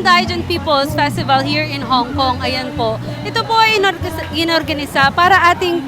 Indigenous Peoples Festival here in Hong Kong. Ayan po. Ito po ay inorg- inorganisa para ating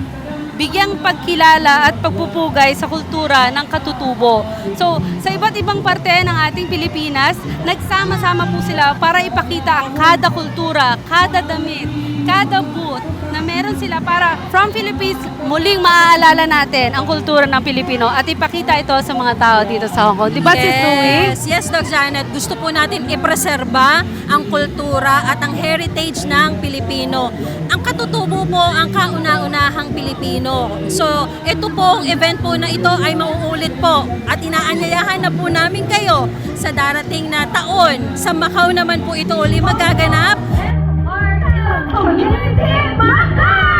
bigyang pagkilala at pagpupugay sa kultura ng katutubo. So, sa iba't ibang parte ng ating Pilipinas, nagsama-sama po sila para ipakita ang kada kultura, kada damit, kada booth na meron sila para from Philippines, muling maaalala natin ang kultura ng Pilipino at ipakita ito sa mga tao dito sa Hong Kong. Di ba, Sis? Yes, yes, Doc Janet. Gusto po natin ipreserba ang kultura at ang heritage ng Pilipino. Ang katutubo po ang kauna-unahang Pilipino. So, ito pong event po na ito ay mauulit po at inaanyayahan na po namin kayo sa darating na taon. Sa Macau naman po ito uli magaganap. โอ้ยเท่มาก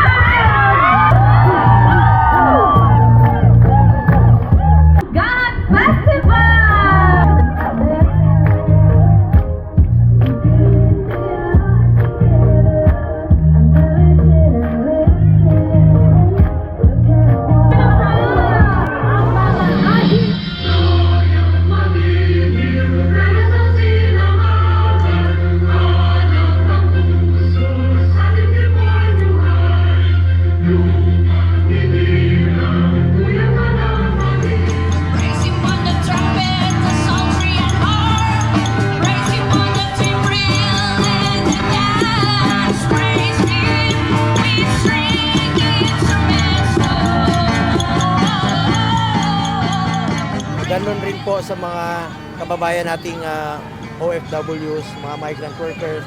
Ganon rin po sa mga kababayan nating ah, OFWs, mga migrant workers.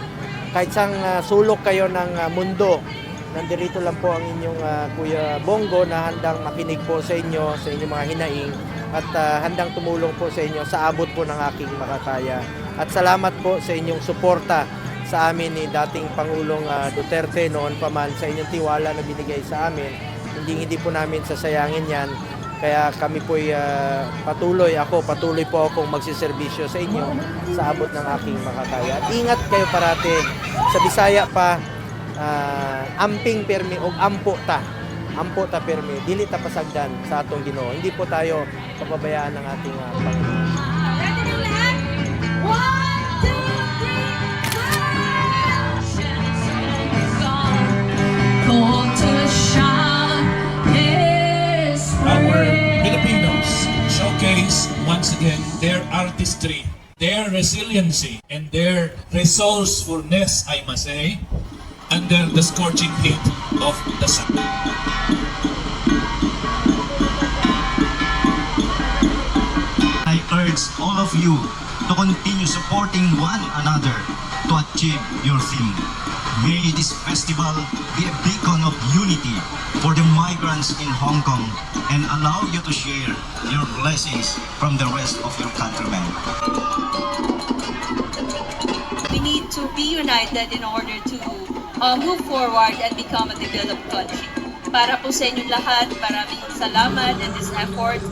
Kahit sang ah, sulok kayo ng ah, mundo, nandirito lang po ang inyong ah, Kuya Bongo na handang makinig po sa inyo, sa inyong mga hinaing at ah, handang tumulong po sa inyo sa abot po ng aking makakaya. At salamat po sa inyong suporta sa amin ni dating Pangulong ah, Duterte noon pa man sa inyong tiwala na binigay sa amin. Hindi hindi po namin sasayangin yan. Kaya kami po patuloy, ako patuloy po akong magsiservisyo sa inyo sa abot ng aking makakaya. At ingat kayo parate sa Bisaya pa, ah, amping permi o ampo ta. Ampo ta permi, dili ta pasagdan sa atong Ginoo. Hindi po tayo papabayaan ng ating ah, Panginoon. Their resiliency, and their resourcefulness, I must say, under the scorching heat of the sun. I urge all of you to continue supporting one another to achieve your theme. May this festival be a beacon of unity for the migrants in Hong Kong and allow you to share your blessings from the rest of your countrymen. we need to be united in order to uh, move forward and become a developed country. Para po sa inyong lahat, maraming salamat and this effort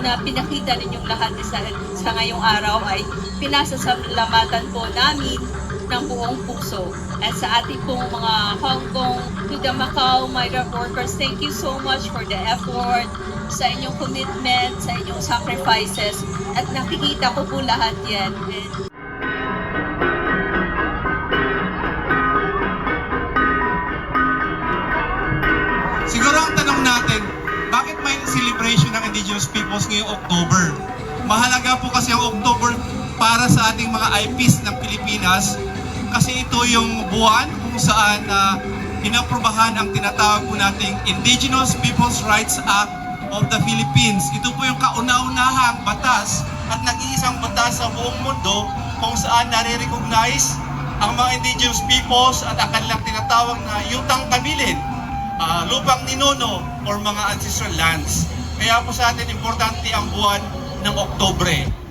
na pinakita ninyong lahat sa, sa ngayong araw ay pinasasalamatan po namin ng buong puso. At sa ating pong mga Hong Kong to the Macau migrant workers, thank you so much for the effort, sa inyong commitment, sa inyong sacrifices, at nakikita ko po lahat yan. And Siguro ang tanong natin, bakit may celebration ng Indigenous Peoples ngayong October? Mahalaga po kasi ang October para sa ating mga IPs ng Pilipinas kasi ito yung buwan kung saan na inaprubahan ang tinatawag po nating Indigenous Peoples Rights Act of the Philippines. Ito po yung kauna-unahang batas at nag-iisang batas sa buong mundo kung saan nare-recognize ang mga indigenous peoples at ang kanilang tinatawag na yutang kabilin ah, lupang ninuno or mga ancestral lands. Kaya po sa atin importante ang buwan ng Oktobre.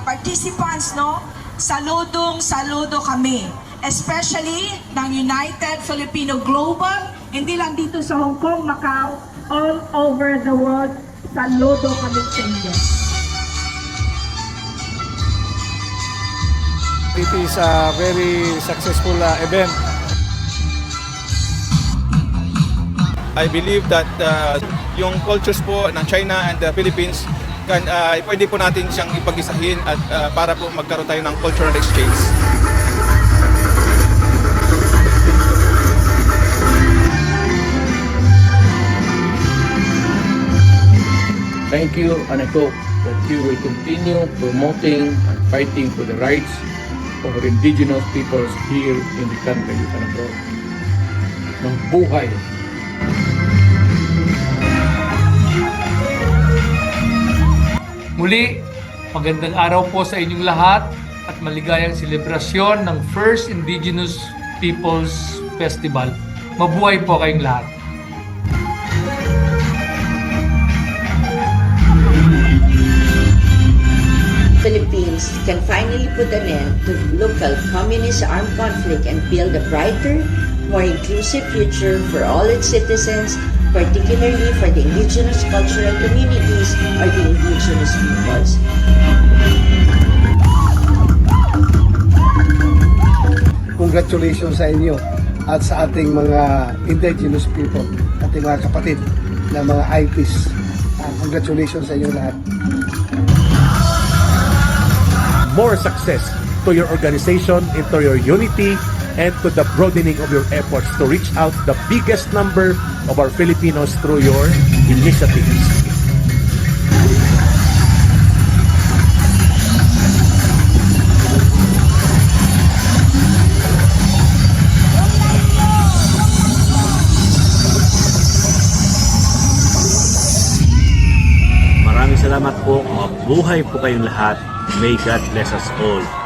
Participants no? Saludong saludo kami. Especially ng United Filipino Global. Hindi lang dito sa Hong Kong, Macau all over the world. Saludo kami sa inyo. It is a very successful uh, event. I believe that uh, yung cultures po ng China and the Philippines, kan, ah, pwede po natin siyang ipag-isahin at ah, para po magkaroon tayo ng cultural exchange. Thank you and I hope that you will continue promoting and fighting for the rights of indigenous peoples here in the country and abroad. Mabuhay! Muli, magandang araw po sa inyong lahat at maligayang selebrasyon ng First Indigenous Peoples Festival. Mabuhay po kayong lahat. Philippines can finally put an end to local communist armed conflict and build a brighter, more inclusive future for all its citizens, particularly for the indigenous cultural communities or the indigenous peoples. Congratulations sa inyo at sa ating mga indigenous people, ating mga kapatid na mga IPs. Ah, congratulations sa inyo lahat. more success to your organization, into your unity, and to the broadening of your efforts to reach out the biggest number of our Filipinos through your initiatives. Maraming salamat po. Mabuhay po kayong lahat. May God bless us all.